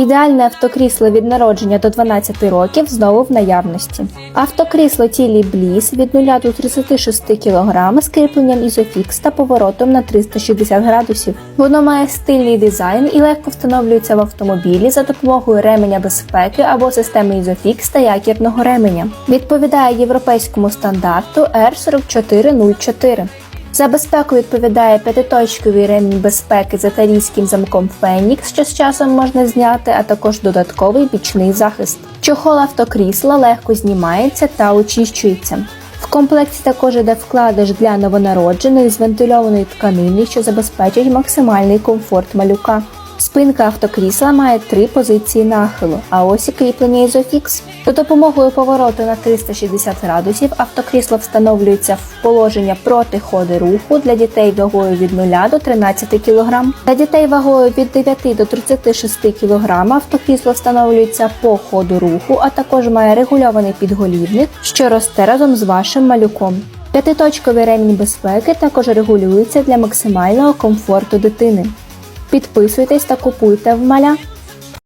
Ідеальне автокрісло від народження до 12 років знову в наявності. Автокрісло тілі Bliss від 0 до 36 кг з кріпленням Isofix та поворотом на 360 градусів. Воно має стильний дизайн і легко встановлюється в автомобілі за допомогою ременя безпеки або системи Isofix та якірного ременя. Відповідає європейському стандарту R4404. За безпеку відповідає п'ятиточковий ремінь безпеки за тарійським замком Фенікс, що з часом можна зняти, а також додатковий бічний захист. Чохол автокрісла легко знімається та очищується. В комплекті також іде вкладиш для новонародженої з вентильованої тканини, що забезпечить максимальний комфорт малюка. Спинка автокрісла має три позиції нахилу, а ось і кріплення Isofix. За допомогою повороту на 360 градусів автокрісло встановлюється в положення проти ходу руху для дітей вагою від 0 до 13 кг. Для дітей вагою від 9 до 36 кг автокрісло встановлюється по ходу руху, а також має регульований підголівник, що росте разом з вашим малюком. П'ятиточковий ремінь безпеки також регулюється для максимального комфорту дитини. Підписуйтесь та купуйте в маля.